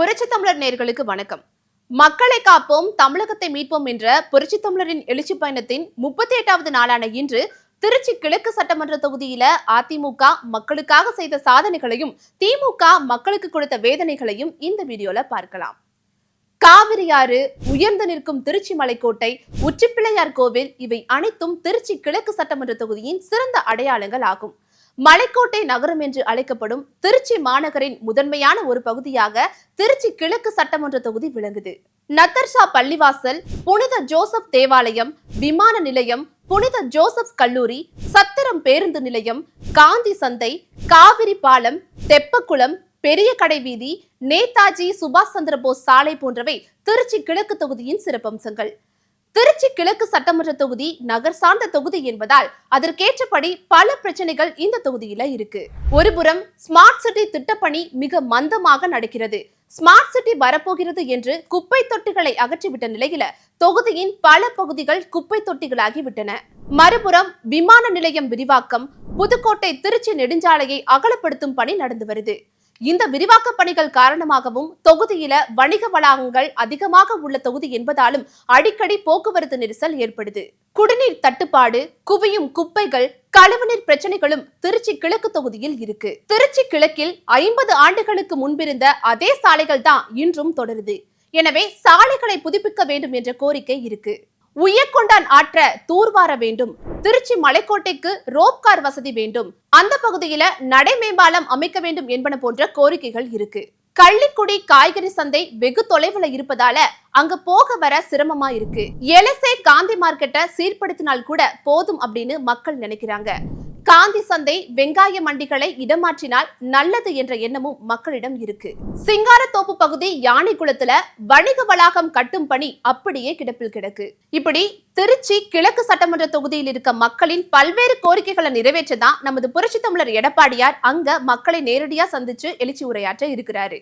புரட்சி தமிழர் நேர்களுக்கு வணக்கம். மக்களை காப்போம் தமிழகத்தை மீட்போம் என்ற புரட்சி தமிழரின் எழுச்சி பயணத்தின் முப்பத்தி எட்டாவது நாளான இன்று திருச்சி கிழக்கு சட்டமன்ற தொகுதியில அதிமுக மக்களுக்காக செய்த சாதனைகளையும் திமுக மக்களுக்கு கொடுத்த வேதனைகளையும் இந்த வீடியோல பார்க்கலாம். காவிரியாறு உயர்ந்து நிற்கும் திருச்சி மலைக்கோட்டை உச்சிப்பிள்ளையார் கோவில் இவை அனைத்தும் திருச்சி கிழக்கு சட்டமன்ற தொகுதியின் சிறந்த அடையாளங்கள் ஆகும். மலைக்கோட்டை நகரம் என்று அழைக்கப்படும் திருச்சி மாநகரின் முதன்மையான ஒரு பகுதியாக திருச்சி கிழக்கு சட்டமன்ற தொகுதி விளங்குது. நத்தர்ஷா பள்ளிவாசல் புனித ஜோசப் தேவாலயம் விமான நிலையம் புனித ஜோசப் கல்லூரி சத்திரம் பேருந்து நிலையம் காந்தி சந்தை காவிரி பாலம் தெப்பக்குளம் பெரிய கடை வீதி நேதாஜி சுபாஷ் சந்திர போஸ் சாலை போன்றவை திருச்சி கிழக்கு தொகுதியின் சிறப்பம்சங்கள். திருச்சி கிழக்கு சட்டமன்ற தொகுதி நகர் சார்ந்த தொகுதி என்பதால் அதற்கேற்றபடி பல பிரச்சனைகள் இந்த தொகுதியில இருக்கு. ஒருபுறம் ஸ்மார்ட் சிட்டி திட்டப்பணி மிக மந்தமாக நடக்கிறது. ஸ்மார்ட் சிட்டி வரப்போகிறது என்று குப்பை தொட்டிகளை அகற்றிவிட்ட நிலையில தொகுதியின் பல பகுதிகள் குப்பை தொட்டிகளாகிவிட்டன மறுபுறம் விமான நிலையம் விரிவாக்கம் புதுக்கோட்டை திருச்சி நெடுஞ்சாலையை அகலப்படுத்தும் பணி நடந்து வருது. இந்த விரிவாக்க பணிகள் காரணமாகவும் தொகுதியில வணிக வளாகங்கள் அதிகமாக உள்ள தொகுதி என்பதாலும் அடிக்கடி போக்குவரத்து நெரிசல் ஏற்படுது. குடிநீர் தட்டுப்பாடு குவியும் குப்பைகள் கழிவுநீர் பிரச்சனைகளும் திருச்சி கிழக்கு தொகுதியில் இருக்கு. திருச்சி கிழக்கில் ஐம்பது ஆண்டுகளுக்கு முன்பிருந்த அதே சாலைகள் தான் இன்றும் தொடருது. எனவே சாலைகளை புதுப்பிக்க வேண்டும் என்ற கோரிக்கை இருக்கு. உய்யக்கொண்டான் ஆற்ற தூர்வார வேண்டும். திருச்சி மலைக்கோட்டைக்கு ரோப் கார் வசதி வேண்டும். அந்த பகுதியில நடை மேம்பாலம் அமைக்க வேண்டும் என்பன போன்ற கோரிக்கைகள் இருக்கு. கள்ளிக்குடி காய்கறி சந்தை வெகு தொலைவுல இருப்பதால அங்க போக வர சிரமமா இருக்கு. எலசே காந்தி மார்க்கெட்டை சீர்படுத்தினால் கூட போதும் அப்படின்னு மக்கள் நினைக்கிறாங்க. காந்தி சந்தை வெங்காய மண்டிகளை இடமாற்றினால் நல்லது என்ற எண்ணமும் மக்களிடம் இருக்கு. சிங்காரத்தோப்பு பகுதி யானைக்குளத்துல வணிக வளாகம் கட்டும் பணி அப்படியே கிடப்பில் கிடக்கு. இப்படி திருச்சி கிழக்கு சட்டமன்ற தொகுதியில் இருக்க மக்களின் பல்வேறு கோரிக்கைகளை நிறைவேற்றதான் நமது புரட்சி தமிழர் எடப்பாடியார் அங்க மக்களை நேரடியா சந்திச்சு எழுச்சி உரையாற்ற இருக்கிறாரு.